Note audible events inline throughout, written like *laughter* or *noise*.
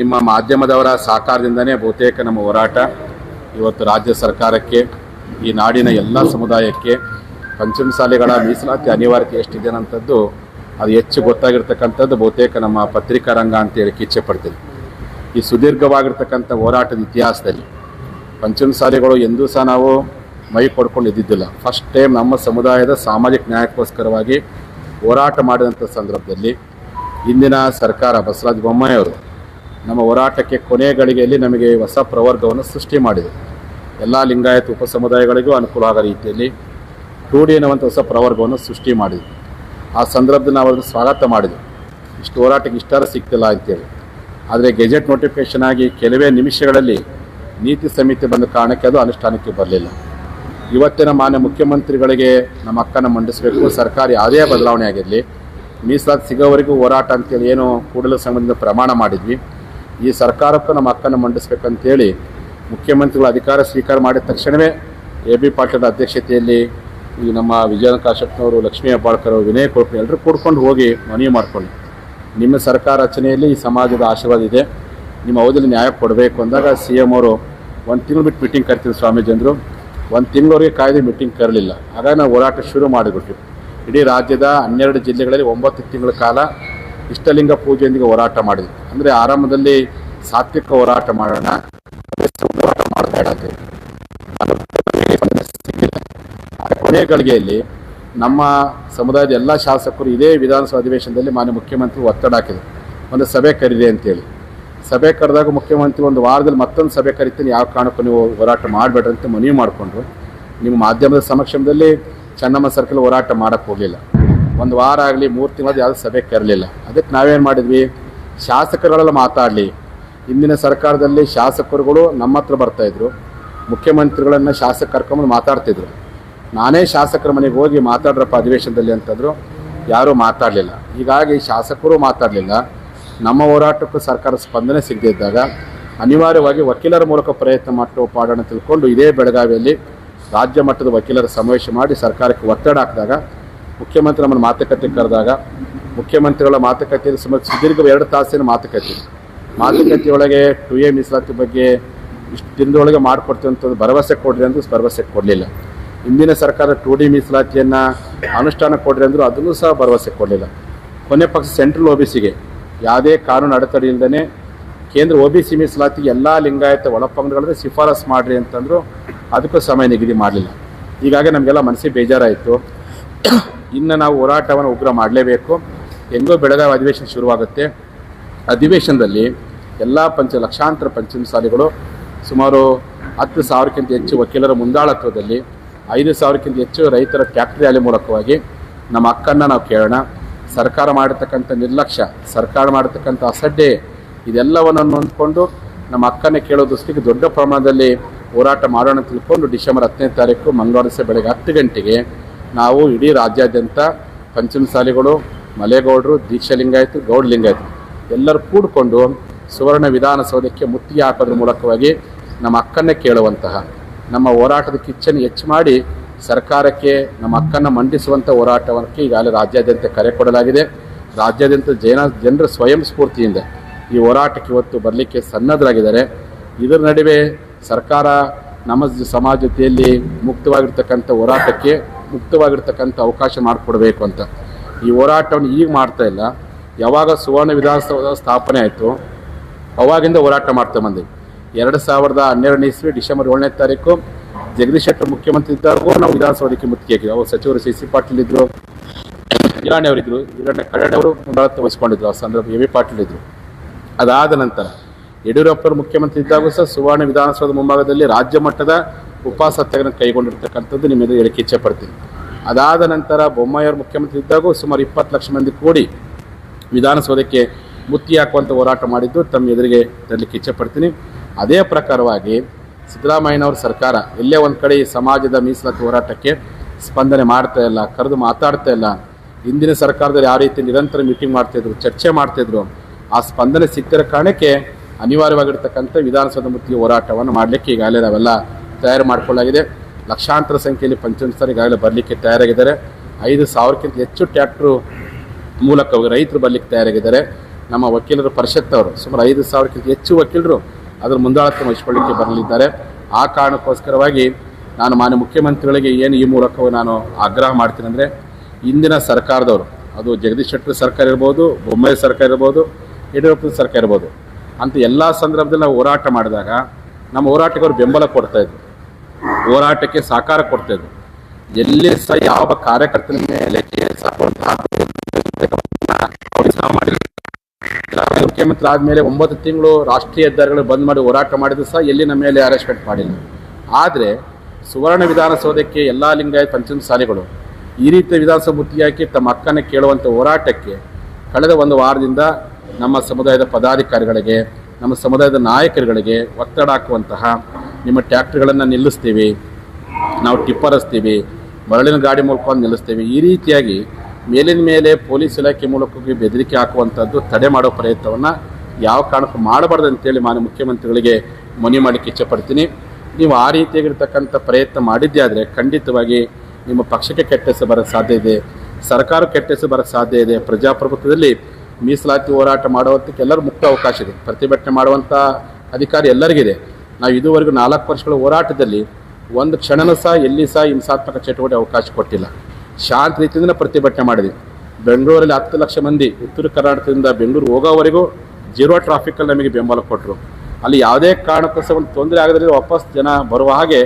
ನಿಮ್ಮ ಮಾಧ್ಯಮದವರ ಸಹಕಾರದಿಂದನೇ ಬಹುತೇಕ ನಮ್ಮ ಹೋರಾಟ ಇವತ್ತು ರಾಜ್ಯ ಸರ್ಕಾರಕ್ಕೆ, ಈ ನಾಡಿನ ಎಲ್ಲ ಸಮುದಾಯಕ್ಕೆ ಪಂಚಮಸಾಲಿಗಳ ಮೀಸಲಾತಿ ಅನಿವಾರ್ಯತೆ ಎಷ್ಟಿದೆ ಅನ್ನೋಂಥದ್ದು ಅದು ಹೆಚ್ಚು ಗೊತ್ತಾಗಿರ್ತಕ್ಕಂಥದ್ದು ಬಹುತೇಕ ನಮ್ಮ ಪತ್ರಿಕಾ ರಂಗ ಅಂತ ಹೇಳಿಕ್ಕೆ ಇಚ್ಛೆ ಪಡ್ತೀನಿ. ಈ ಸುದೀರ್ಘವಾಗಿರ್ತಕ್ಕಂಥ ಹೋರಾಟದ ಇತಿಹಾಸದಲ್ಲಿ ಪಂಚಮಸಾಲಿಗಳು ಎಂದೂ ಸಹ ನಾವು ಮೈ ಕೊಡ್ಕೊಂಡು ಇದ್ದಿದ್ದಿಲ್ಲ ಫಸ್ಟ್ ಟೈಮ್ ನಮ್ಮ ಸಮುದಾಯದ ಸಾಮಾಜಿಕ ನ್ಯಾಯಕ್ಕೋಸ್ಕರವಾಗಿ ಹೋರಾಟ ಮಾಡಿದಂಥ ಸಂದರ್ಭದಲ್ಲಿ ಇಂದಿನ ಸರ್ಕಾರ ಬಸವರಾಜ ಬೊಮ್ಮಾಯಿ ಅವರು ನಮ್ಮ ಹೋರಾಟಕ್ಕೆ ಕೊನೆ ಗಳಿಗೆಯಲ್ಲಿ ನಮಗೆ ಹೊಸ ಪ್ರವರ್ಗವನ್ನು ಸೃಷ್ಟಿ ಮಾಡಿದೆ. ಎಲ್ಲ ಲಿಂಗಾಯತ ಉಪ ಸಮುದಾಯಗಳಿಗೂ ಅನುಕೂಲ ಆಗೋ ರೀತಿಯಲ್ಲಿ ಟೂ ಡಿ ಅನ್ನುವಂಥ ಹೊಸ ಪ್ರವರ್ಗವನ್ನು ಸೃಷ್ಟಿ ಮಾಡಿದೆ. ಆ ಸಂದರ್ಭದಲ್ಲಿ ನಾವು ಅದನ್ನು ಸ್ವಾಗತ ಮಾಡಿದೆ. ಇಷ್ಟು ಹೋರಾಟಕ್ಕೆ ಇಷ್ಟಾರ ಸಿಗ್ತಿಲ್ಲ ಅಂತೇಳಿ. ಆದರೆ ಗೆಜೆಟ್ ನೋಟಿಫಿಕೇಶನ್ ಆಗಿ ಕೆಲವೇ ನಿಮಿಷಗಳಲ್ಲಿ ನೀತಿ ಸಮಿತಿ ಬಂದ ಕಾರಣಕ್ಕೆ ಅದು ಅನುಷ್ಠಾನಕ್ಕೆ ಬರಲಿಲ್ಲ. ಇವತ್ತಿನ ಮಾನ್ಯ ಮುಖ್ಯಮಂತ್ರಿಗಳಿಗೆ ನಮ್ಮ ಅಕ್ಕನ ಮಂಡಿಸಬೇಕು. ಸರ್ಕಾರಿ ಆದಾಯ ಬದಲಾವಣೆ ಆಗಿರಲಿ, ಮೀಸಲಾತಿ ಸಿಗೋವರೆಗೂ ಹೋರಾಟ ಅಂತೇಳಿ ಏನು ಕೂಡಲ ಸಂಬಂಧ ಪ್ರಮಾಣ ಮಾಡಿದ್ವಿ. ಈ ಸರ್ಕಾರಕ್ಕೂ ನಮ್ಮ ಹಕ್ಕನ್ನು ಮಂಡಿಸ್ಬೇಕಂತೇಳಿ ಮುಖ್ಯಮಂತ್ರಿಗಳು ಅಧಿಕಾರ ಸ್ವೀಕಾರ ಮಾಡಿದ ತಕ್ಷಣವೇ ಎ ಬಿ ಪಾಟೀಲ್ ಅಧ್ಯಕ್ಷತೆಯಲ್ಲಿ ಈ ನಮ್ಮ ವಿಜಯ ಕಾಶಪ್ಪನವರು ಲಕ್ಷ್ಮೀ ಹೆಬ್ಬಾಳ್ಕರ್ ಅವರು, ವಿನಯ್ ಕೊಟ್ಟು ಎಲ್ಲರೂ ಕೂಡ್ಕೊಂಡು ಹೋಗಿ ಮನವಿ ಮಾಡಿಕೊಳ್ಳಿ. ನಿಮ್ಮ ಸರ್ಕಾರ ರಚನೆಯಲ್ಲಿ ಈ ಸಮಾಜದ ಆಶೀರ್ವಾದ ಇದೆ. ನಿಮ್ಮ ಅವಧಿಯಲ್ಲಿ ನ್ಯಾಯ ಕೊಡಬೇಕು ಅಂದಾಗ ಸಿ ಎಂ ಅವರು ಒಂದು ತಿಂಗಳು ಬಿಟ್ಟು ಮೀಟಿಂಗ್ ಕರಿತೀವಿ ಸ್ವಾಮೀಜಿ ಅಂದರು. ಒಂದು ತಿಂಗಳವರೆಗೆ ಕಾಯ್ದೆ ಮೀಟಿಂಗ್ ಕರಲಿಲ್ಲ. ಹಾಗಾಗಿ ನಾವು ಹೋರಾಟ ಶುರು ಮಾಡಿಬಿಟ್ವಿ ಇಡೀ ರಾಜ್ಯದ ಹನ್ನೆರಡು ಜಿಲ್ಲೆಗಳಲ್ಲಿ ಒಂಬತ್ತು ತಿಂಗಳ ಕಾಲ ಇಷ್ಟಲಿಂಗ ಪೂಜೆಯೊಂದಿಗೆ ಹೋರಾಟ ಮಾಡಿದ್ವಿ ಅಂದರೆ ಆರಂಭದಲ್ಲಿ ಸಾತ್ವಿಕ ಹೋರಾಟ ಮಾಡೋಣ. ಹೋರಾಟ ಮಾಡಬೇಡ ಕೊನೆ ಗಳಿಗೆಯಲ್ಲಿ ನಮ್ಮ ಸಮುದಾಯದ ಎಲ್ಲ ಶಾಸಕರು ಇದೇ ವಿಧಾನಸಭಾ ಅಧಿವೇಶನದಲ್ಲಿ ಮಾನ್ಯ ಮುಖ್ಯಮಂತ್ರಿ ಒತ್ತಡ ಹಾಕಿದ್ರು. ಒಂದು ಸಭೆ ಕರೀರಿ ಅಂತೇಳಿ. ಸಭೆ ಕರೆದಾಗ ಮುಖ್ಯಮಂತ್ರಿ ಒಂದು ವಾರದಲ್ಲಿ ಮತ್ತೊಂದು ಸಭೆ ಕರಿತೀನಿ, ಯಾವ ಕಾರಣಕ್ಕೂ ನೀವು ಹೋರಾಟ ಮಾಡಬೇಡ್ರಿ ಅಂತ ಮನವಿ ಮಾಡಿಕೊಂಡ್ರು. ನಿಮ್ಮ ಮಾಧ್ಯಮದ ಸಮಕ್ಷಮದಲ್ಲಿ ಚೆನ್ನಮ್ಮ ಸರ್ಕಲ್ ಹೋರಾಟ ಮಾಡೋಕ್ಕೆ ಹೋಗಲಿಲ್ಲ. ಒಂದು ವಾರ ಆಗಲಿ, ಮೂರು ತಿಂಗಳು ಯಾವುದೇ ಸಭೆ ಕರಲಿಲ್ಲ. ಅದಕ್ಕೆ ನಾವೇನು ಮಾಡಿದ್ವಿ? ಶಾಸಕರುಗಳೆಲ್ಲ ಮಾತಾಡಲಿ. ಇಂದಿನ ಸರ್ಕಾರದಲ್ಲಿ ಶಾಸಕರುಗಳು ನಮ್ಮ ಹತ್ರ ಬರ್ತಾಯಿದ್ರು ಮುಖ್ಯಮಂತ್ರಿಗಳನ್ನು ಶಾಸಕ ಕರ್ಕೊಂಡು ಮಾತಾಡ್ತಿದ್ರು. ನಾನೇ ಶಾಸಕರ ಮನೆಗೆ ಹೋಗಿ ಮಾತಾಡ್ರಪ್ಪ ಅಧಿವೇಶನದಲ್ಲಿ ಅಂತಂದರು. ಯಾರೂ ಮಾತಾಡಲಿಲ್ಲ. ಹೀಗಾಗಿ ಶಾಸಕರು ಮಾತಾಡಲಿಲ್ಲ. ನಮ್ಮ ಹೋರಾಟಕ್ಕೂ ಸರ್ಕಾರ ಸ್ಪಂದನೆ ಸಿಗದೇ ಇದ್ದಾಗ ಅನಿವಾರ್ಯವಾಗಿ ವಕೀಲರ ಮೂಲಕ ಪ್ರಯತ್ನ ಮಾಡೋ ಪಾಡೋಣ ತಿಳ್ಕೊಂಡು ಇದೇ ಬೆಳಗಾವಿಯಲ್ಲಿ ರಾಜ್ಯ ಮಟ್ಟದ ವಕೀಲರ ಸಮಾವೇಶ ಮಾಡಿ ಸರ್ಕಾರಕ್ಕೆ ಒತ್ತಡ ಹಾಕಿದಾಗ ಮುಖ್ಯಮಂತ್ರಿ ನಮ್ಮನ್ನು ಮಾತುಕತೆ ಕರೆದಾಗ, ಮುಖ್ಯಮಂತ್ರಿಗಳ ಮಾತುಕತೆಯಲ್ಲಿ ಸುಮಾರು ಸುದೀರ್ಘ ಎರಡು ತಾಸಿನ ಮಾತುಕತೆ. ಮಾತುಕತೆಯೊಳಗೆ ಟು ಎ ಮೀಸಲಾತಿ ಬಗ್ಗೆ ಇಷ್ಟು ದಿನದೊಳಗೆ ಮಾಡಿಕೊಡ್ತೀವಿ ಅಂತ ಭರವಸೆ ಕೊಡ್ರಿ ಅಂದ್ರೂ ಭರವಸೆ ಕೊಡಲಿಲ್ಲ. ಹಿಂದಿನ ಸರ್ಕಾರ ಟು ಡಿ ಮೀಸಲಾತಿಯನ್ನು ಅನುಷ್ಠಾನ ಕೊಡ್ರಿ ಅಂದರೂ ಅದನ್ನು ಸಹ ಭರವಸೆ ಕೊಡಲಿಲ್ಲ. ಕೊನೆ ಪಕ್ಷ ಸೆಂಟ್ರಲ್ ಒ ಬಿ ಸಿಗೆ ಯಾವುದೇ ಕಾನೂನು ಅಡೆತಡೆ ಕೇಂದ್ರ ಒ ಬಿ ಸಿ ಮೀಸಲಾತಿ ಎಲ್ಲ ಲಿಂಗಾಯತ ಒಳಪಂಗಡಗಳನ್ನ ಶಿಫಾರಸು ಮಾಡಿರಿ ಅಂತಂದ್ರು ಅದಕ್ಕೂ ಸಮಯ ನಿಗದಿ ಮಾಡಲಿಲ್ಲ. ಹೀಗಾಗಿ ನಮಗೆಲ್ಲ ಮನಸ್ಸಿಗೆ ಬೇಜಾರಾಯಿತು. ಇನ್ನು ನಾವು ಹೋರಾಟವನ್ನು ಉಗ್ರ ಮಾಡಲೇಬೇಕು. ಹೆಂಗೋ ಬೆಳಗಾವಿ ಅಧಿವೇಶನ ಶುರುವಾಗುತ್ತೆ. ಅಧಿವೇಶನದಲ್ಲಿ ಎಲ್ಲ ಪಂಚ, ಲಕ್ಷಾಂತರ ಪಂಚಮಸಾಲಿಗಳು ಸುಮಾರು ಹತ್ತು ಸಾವಿರಕ್ಕಿಂತ ಹೆಚ್ಚು ವಕೀಲರ ಮುಂದಾಳತ್ವದಲ್ಲಿ, ಐದು ಸಾವಿರಕ್ಕಿಂತ ಹೆಚ್ಚು ರೈತರ ಟ್ಯಾಕ್ಟ್ರಿ ರ್ಯಾಲಿ ಮೂಲಕವಾಗಿ ನಮ್ಮ ಹಕ್ಕನ್ನು ನಾವು ಕೇಳೋಣ. ಸರ್ಕಾರ ಮಾಡಿರ್ತಕ್ಕಂಥ ನಿರ್ಲಕ್ಷ್ಯ, ಸರ್ಕಾರ ಮಾಡಿರ್ತಕ್ಕಂಥ ಅಸಡ್ಡೆ, ಇದೆಲ್ಲವನ್ನು ಹೊಂದ್ಕೊಂಡು ನಮ್ಮ ಅಕ್ಕನೇ ಕೇಳೋ ದೃಷ್ಟಿಗೆ ದೊಡ್ಡ ಪ್ರಮಾಣದಲ್ಲಿ ಹೋರಾಟ ಮಾಡೋಣ ತಿಳ್ಕೊಂಡು ಡಿಸೆಂಬರ್ ಹತ್ತನೇ ತಾರೀಕು ಮಂಗಳವಾರ ಬೆಳಗ್ಗೆ ಹತ್ತು ಗಂಟೆಗೆ ನಾವು ಇಡೀ ರಾಜ್ಯಾದ್ಯಂತ ಪಂಚಮಸಾಲಿಗಳು ಮಲೆಗೌಡರು, ದೀಕ್ಷಾ ಲಿಂಗಾಯತು ಗೌಡ ಲಿಂಗಾಯತು ಎಲ್ಲರೂ ಕೂಡಿಕೊಂಡು ಸುವರ್ಣ ವಿಧಾನಸೌಧಕ್ಕೆ ಮುತ್ತಿಗೆ ಹಾಕೋದ್ರ ಮೂಲಕವಾಗಿ ನಮ್ಮ ಅಕ್ಕನ್ನೇ ಕೇಳುವಂತಹ, ನಮ್ಮ ಹೋರಾಟದ ಕಿಚ್ಚನ್ನು ಹೆಚ್ಚು ಮಾಡಿ ಸರ್ಕಾರಕ್ಕೆ, ನಮ್ಮ ಅಕ್ಕನ್ನು ಮಂಡಿಸುವಂಥ ಹೋರಾಟಕ್ಕೆ ಈಗಾಗಲೇ ರಾಜ್ಯಾದ್ಯಂತ ಕರೆ ಕೊಡಲಾಗಿದೆ. ರಾಜ್ಯಾದ್ಯಂತ ಜನ, ಜನರ ಸ್ವಯಂ ಸ್ಫೂರ್ತಿಯಿಂದ ಈ ಹೋರಾಟಕ್ಕೆ ಇವತ್ತು ಬರಲಿಕ್ಕೆ ಸನ್ನದ್ಧರಾಗಿದ್ದಾರೆ ಇದರ ನಡುವೆ ಸರ್ಕಾರ ನಮ್ಮ ಸಮಾಜದಲ್ಲಿ ಸಮಾಜ ಜೊತೆಯಲ್ಲಿ ಮುಕ್ತವಾಗಿರ್ತಕ್ಕಂಥ ಹೋರಾಟಕ್ಕೆ ಮುಕ್ತವಾಗಿರ್ತಕ್ಕಂಥ ಅವಕಾಶ ಮಾಡಿಕೊಡ್ಬೇಕು ಅಂತ. ಈ ಹೋರಾಟವನ್ನು ಈಗ ಮಾಡ್ತಾ ಇಲ್ಲ. ಯಾವಾಗ ಸುವರ್ಣ ವಿಧಾನಸೌಧ ಸ್ಥಾಪನೆ ಆಯಿತು, ಅವಾಗಿಂದ ಹೋರಾಟ ಮಾಡ್ತಾ ಬಂದೆ. ಎರಡು ಸಾವಿರದ ಹನ್ನೆರಡನೇ ಇಸ್ವಿ ಡಿಸೆಂಬರ್ ಏಳನೇ ತಾರೀಕು ಜಗದೀಶ್ ಶೆಟ್ಟರ್ ಮುಖ್ಯಮಂತ್ರಿ ಇದ್ದಾಗೂ ನಾವು ವಿಧಾನಸೌಧಕ್ಕೆ ಮುತ್ತಿಗೆ ಹಾಕಿದ್ವಿ. ಅವರು ಸಚಿವರು ಸಿ ಸಿ ಪಾಟೀಲ್ ಇದ್ದರು ಅವರಿದ್ದರು ಕಡಾಡಿ ಅವರು ಮುಂದಾಳತ್ವ ವಹಿಸ್ಕೊಂಡಿದ್ರು. ಆ ಸಂದರ್ಭ ಎ ವಿ ಪಾಟೀಲ್ ಇದ್ದರು ಅದಾದ ನಂತರ ಯಡಿಯೂರಪ್ಪರು ಮುಖ್ಯಮಂತ್ರಿ ಇದ್ದಾಗೂ ಸಹ ಸುವರ್ಣ ವಿಧಾನಸೌಧ ಮುಂಭಾಗದಲ್ಲಿ ರಾಜ್ಯ ಮಟ್ಟದ ಉಪವಾಸ ಸತ್ಯಾಗ್ರಹ ಕೈಗೊಂಡಿರ್ತಕ್ಕಂಥದ್ದು ನಿಮ್ಮ ಎದುರು ಹೇಳಿಕೆ ಇಚ್ಛೆ ಪಡ್ತೀನಿ. ಅದಾದ ನಂತರ ಬೊಮ್ಮಾಯಿಯವರು ಮುಖ್ಯಮಂತ್ರಿ ಇದ್ದಾಗೂ ಸುಮಾರು ಇಪ್ಪತ್ತು ಲಕ್ಷ ಮಂದಿ ಕೂಡಿ ವಿಧಾನಸೌಧಕ್ಕೆ ಮುತ್ತಿ ಹಾಕುವಂಥ ಹೋರಾಟ ಮಾಡಿದ್ದು ತಮ್ಮ ಎದುರಿಗೆ ತರಲಿಕ್ಕೆ ಇಚ್ಛೆ ಪಡ್ತೀನಿ. ಅದೇ ಪ್ರಕಾರವಾಗಿ ಸಿದ್ದರಾಮಯ್ಯನವ್ರ ಸರ್ಕಾರ ಎಲ್ಲೇ ಒಂದು ಕಡೆ ಈ ಸಮಾಜದ ಮೀಸಲಾತಿ ಹೋರಾಟಕ್ಕೆ ಸ್ಪಂದನೆ ಮಾಡ್ತಾ ಇಲ್ಲ, ಕರೆದು ಮಾತಾಡ್ತಾ ಇಲ್ಲ. ಹಿಂದಿನ ಸರ್ಕಾರದಲ್ಲಿ ಯಾವ ರೀತಿ ನಿರಂತರ ಮೀಟಿಂಗ್ ಮಾಡ್ತಾಯಿದ್ರು ಚರ್ಚೆ ಮಾಡ್ತಾಯಿದ್ರು ಆ ಸ್ಪಂದನೆ ಸಿಕ್ಕಿರೋ ಕಾರಣಕ್ಕೆ ಅನಿವಾರ್ಯವಾಗಿರ್ತಕ್ಕಂಥ ವಿಧಾನಸೌಧ ಮುತ್ತಿಗೆ ಹೋರಾಟವನ್ನು ಮಾಡಲಿಕ್ಕೆ ಈಗಾಗಲೇ ನಾವೆಲ್ಲ ತಯಾರು ಮಾಡಿಕೊಳ್ಳಲಾಗಿದೆ. ಲಕ್ಷಾಂತರ ಸಂಖ್ಯೆಯಲ್ಲಿ ಪಂಚಮಸ್ಥರು ಈಗಾಗಲೇ ಬರಲಿಕ್ಕೆ ತಯಾರಾಗಿದ್ದಾರೆ. ಐದು ಸಾವಿರಕ್ಕಿಂತ ಹೆಚ್ಚು ಟ್ಯಾಕ್ಟ್ರು ಮೂಲಕ ರೈತರು ಬರಲಿಕ್ಕೆ ತಯಾರಾಗಿದ್ದಾರೆ. ನಮ್ಮ ವಕೀಲರ ಪರಿಷತ್ ಅವರು ಸುಮಾರು ಐದು ಸಾವಿರಕ್ಕಿಂತ ಹೆಚ್ಚು ವಕೀಲರು ಅದರ ಮುಂದಾಳತ್ವ ವಹಿಸಿಕೊಳ್ಳಿಕ್ಕೆ ಬರಲಿದ್ದಾರೆ. ಆ ಕಾರಣಕ್ಕೋಸ್ಕರವಾಗಿ ನಾನು ಮಾನ್ಯ ಮುಖ್ಯಮಂತ್ರಿಗಳಿಗೆ ಏನು ಈ ಮೂಲಕ ನಾನು ಆಗ್ರಹ ಮಾಡ್ತೀನಿ ಅಂದರೆ, ಇಂದಿನ ಸರ್ಕಾರದವರು, ಅದು ಜಗದೀಶ್ ಶೆಟ್ಟರ್ ಸರ್ಕಾರ ಇರ್ಬೋದು, ಬೊಮ್ಮಾಯಿ ಸರ್ಕಾರ ಇರ್ಬೋದು ಯಡಿಯೂರಪ್ಪನ ಸರ್ಕಾರ ಇರ್ಬೋದು, ಅಂತ ಎಲ್ಲ ಸಂದರ್ಭದಲ್ಲಿ ನಾವು ಹೋರಾಟ ಮಾಡಿದಾಗ ನಮ್ಮ ಹೋರಾಟಕ್ಕೆ ಅವರು ಬೆಂಬಲ ಕೊಡ್ತಾ ಇದ್ರು. ಹೋರಾಟಕ್ಕೆ ಸಹಕಾರ ಕೊಡ್ತಾ ಇದ್ರು ಎಲ್ಲಿ ಸಹ ಯಾವ ಕಾರ್ಯಕರ್ತನ ಮೇಲೆ ಮುಖ್ಯಮಂತ್ರಿ ಆದಮೇಲೆ ಒಂಬತ್ತು ತಿಂಗಳು ರಾಷ್ಟ್ರೀಯ ಹೆದ್ದಾರಿಗಳು ಬಂದ್ ಮಾಡಿ ಹೋರಾಟ ಮಾಡಿದ್ರು ಸಹ ಎಲ್ಲಿ ನಮ್ಮ ಮೇಲೆ ಅರೆಸ್ಟ್ಮೆಂಟ್ ಮಾಡಿಲ್ಲ. ಆದರೆ ಸುವರ್ಣ ವಿಧಾನಸೌಧಕ್ಕೆ ಎಲ್ಲ ಲಿಂಗಾಯತ ಪಂಚಮ ಶಾಲೆಗಳು ಈ ರೀತಿಯ ವಿಧಾನಸಭೆ ತಮ್ಮ ಅಕ್ಕನ ಕೇಳುವಂಥ ಹೋರಾಟಕ್ಕೆ ಕಳೆದ ಒಂದು ವಾರದಿಂದ ನಮ್ಮ ಸಮುದಾಯದ ಪದಾಧಿಕಾರಿಗಳಿಗೆ, ನಮ್ಮ ಸಮುದಾಯದ ನಾಯಕರುಗಳಿಗೆ ಒತ್ತಡ ಹಾಕುವಂತಹ ನಿಮ್ಮ ಟ್ಯಾಕ್ಟ್ರಿಗಳನ್ನು ನಿಲ್ಲಿಸ್ತೀವಿ, ನಾವು ಟಿಪ್ಪರ್ ಹಸ್ತೀವಿ ಮರಳಿನ ಗಾಡಿ ಮೂಲಕ ನಿಲ್ಲಿಸ್ತೀವಿ. ಈ ರೀತಿಯಾಗಿ ಮೇಲಿನ ಮೇಲೆ ಪೊಲೀಸ್ ಇಲಾಖೆ ಮೂಲಕವಾಗಿ ಬೆದರಿಕೆ ಹಾಕುವಂಥದ್ದು ತಡೆ ಮಾಡೋ ಪ್ರಯತ್ನವನ್ನು ಯಾವ ಕಾರಣಕ್ಕೂ ಮಾಡಬಾರ್ದು ಅಂತೇಳಿ ಮಾನ್ಯ ಮುಖ್ಯಮಂತ್ರಿಗಳಿಗೆ ಮನವಿ ಮಾಡಲಿಕ್ಕೆ ಇಚ್ಛಪಡ್ತೀನಿ. ನೀವು ಆ ರೀತಿಯಾಗಿರ್ತಕ್ಕಂಥ ಪ್ರಯತ್ನ ಮಾಡಿದ್ದೇ ಆದರೆ ಖಂಡಿತವಾಗಿ ನಿಮ್ಮ ಪಕ್ಷಕ್ಕೆ ಕೆಟ್ಟ ಹೆಸರು ಬರೋಕ್ಕೆ ಸಾಧ್ಯ ಇದೆ. ಸರ್ಕಾರ ಕೆಟ್ಟ ಹೆಸರು ಬರೋಕ್ಕೆ ಸಾಧ್ಯ ಇದೆ. ಪ್ರಜಾಪ್ರಭುತ್ವದಲ್ಲಿ ಮೀಸಲಾತಿ ಹೋರಾಟ ಮಾಡುವಂಥಕ್ಕೆ ಎಲ್ಲರೂ ಮುಕ್ತ ಅವಕಾಶ ಇದೆ. ಪ್ರತಿಭಟನೆ ಮಾಡುವಂಥ ಅಧಿಕಾರಿ ಎಲ್ಲರಿಗಿದೆ. ನಾವು ಇದುವರೆಗೂ ನಾಲ್ಕು ವರ್ಷಗಳ ಹೋರಾಟದಲ್ಲಿ ಒಂದು ಕ್ಷಣನೂ ಸಹ, ಎಲ್ಲಿ ಸಹ ಹಿಂಸಾತ್ಮಕ ಚಟುವಟಿಕೆ ಅವಕಾಶ ಕೊಟ್ಟಿಲ್ಲ. ಶಾಂತ ರೀತಿಯಿಂದ ಪ್ರತಿಭಟನೆ ಮಾಡಿದ್ವಿ. ಬೆಂಗಳೂರಲ್ಲಿ ಹತ್ತು ಲಕ್ಷ ಮಂದಿ, ಉತ್ತರ ಕರ್ನಾಟಕದಿಂದ ಬೆಂಗಳೂರು ಹೋಗೋವರೆಗೂ ಜೀರೋ ಟ್ರಾಫಿಕಲ್ಲಿ ನಮಗೆ ಬೆಂಬಲ ಕೊಟ್ಟರು ಅಲ್ಲಿ ಯಾವುದೇ ಕಾರಣಕ್ಕೂ ಸಹ ಒಂದು ತೊಂದರೆ ಆಗದ್ರೆ ವಾಪಸ್ ಜನ ಬರುವ ಹಾಗೆ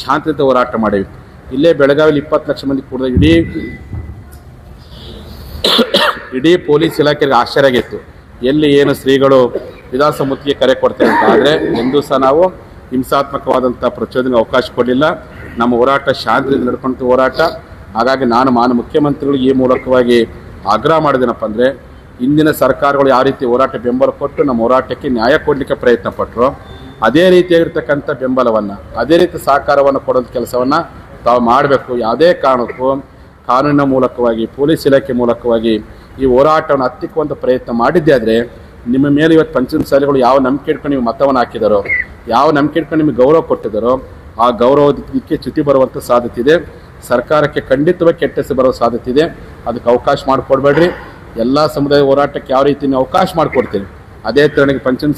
ಶಾಂತಿಯುತ ಹೋರಾಟ ಮಾಡಿವಿ ಇಲ್ಲೇ ಬೆಳಗಾವಿಲಿ ಇಪ್ಪತ್ತು ಲಕ್ಷ ಮಂದಿ ಕೂಡ ಇಡೀ ಇಡೀ ಪೊಲೀಸ್ ಇಲಾಖೆಗೆ ಆಶ್ಚರ್ಯ ಆಗಿತ್ತು. ಎಲ್ಲಿ ಏನು ಶ್ರೀಗಳು ವಿಧಾನಸಭಾ ಕರೆ ಕೊಡ್ತೇವೆ ಅಂತ ಆದರೆ ಎಂದೂ ಸಹ ನಾವು ಹಿಂಸಾತ್ಮಕವಾದಂಥ ಪ್ರಚೋದನೆಗೆ ಅವಕಾಶ ಕೊಡಲಿಲ್ಲ. ನಮ್ಮ ಹೋರಾಟ ಶಾಂತಿಯಿಂದ ನಡ್ಕೊಂತ ಹೋರಾಟ. ಹಾಗಾಗಿ ನಾನು ಮಾನ ಮುಖ್ಯಮಂತ್ರಿಗಳು ಈ ಮೂಲಕವಾಗಿ ಆಗ್ರಹ ಮಾಡಿದೆನಪ್ಪ ಅಂದರೆ ಇಂದಿನ ಸರ್ಕಾರಗಳು ಯಾವ ರೀತಿ ಹೋರಾಟ ಬೆಂಬಲ ಕೊಟ್ಟು ನಮ್ಮ ಹೋರಾಟಕ್ಕೆ ನ್ಯಾಯ ಕೊಡಲಿಕ್ಕೆ ಪ್ರಯತ್ನ ಪಟ್ಟರು ಅದೇ ರೀತಿಯಾಗಿರ್ತಕ್ಕಂಥ ಬೆಂಬಲವನ್ನು, ಅದೇ ರೀತಿ ಸಹಕಾರವನ್ನು ಕೊಡೋಂಥ ಕೆಲಸವನ್ನು ತಾವು ಮಾಡಬೇಕು. ಯಾವುದೇ ಕಾರಣಕ್ಕೂ ಕಾನೂನಿನ ಮೂಲಕವಾಗಿ, ಪೊಲೀಸ್ ಇಲಾಖೆ ಮೂಲಕವಾಗಿ ಈ ಹೋರಾಟವನ್ನು ಹತ್ತಿಕ್ಕುವಂಥ ಪ್ರಯತ್ನ ಮಾಡಿದ್ದೆ ಆದರೆ ನಿಮ್ಮ ಮೇಲೆ ಇವತ್ತು ಪಂಚಮ ಶಾಲೆಗಳು ಯಾವ ನಂಬಿಕೆ ಇಟ್ಕೊಂಡು ನೀವು ಮತವನ್ನು ಹಾಕಿದಾರೋ, ಯಾವ ನಂಬಿಕೆ ಇಟ್ಕೊಂಡು ನಿಮಗೆ ಗೌರವ ಕೊಟ್ಟಿದ್ದಾರೋ, ಆ ಗೌರವಕ್ಕೆ ಚ್ಯುತಿ ಬರುವಂಥ ಸಾಧ್ಯತೆ ಇದೆ. ಸರ್ಕಾರಕ್ಕೆ ಖಂಡಿತವಾಗಿ ಕೆಟ್ಟಸಿ ಬರೋ ಸಾಧ್ಯತೆ ಇದೆ. ಅದಕ್ಕೆ ಅವಕಾಶ ಮಾಡಿಕೊಡ್ಬೇಡ್ರಿ. ಎಲ್ಲ ಸಮುದಾಯ ಹೋರಾಟಕ್ಕೆ ಯಾವ ರೀತಿ ನೀವು ಅವಕಾಶ ಮಾಡಿಕೊಡ್ತೀರಿ? ಅದೇ ತರನಿಗೆ ಪಂಚಮ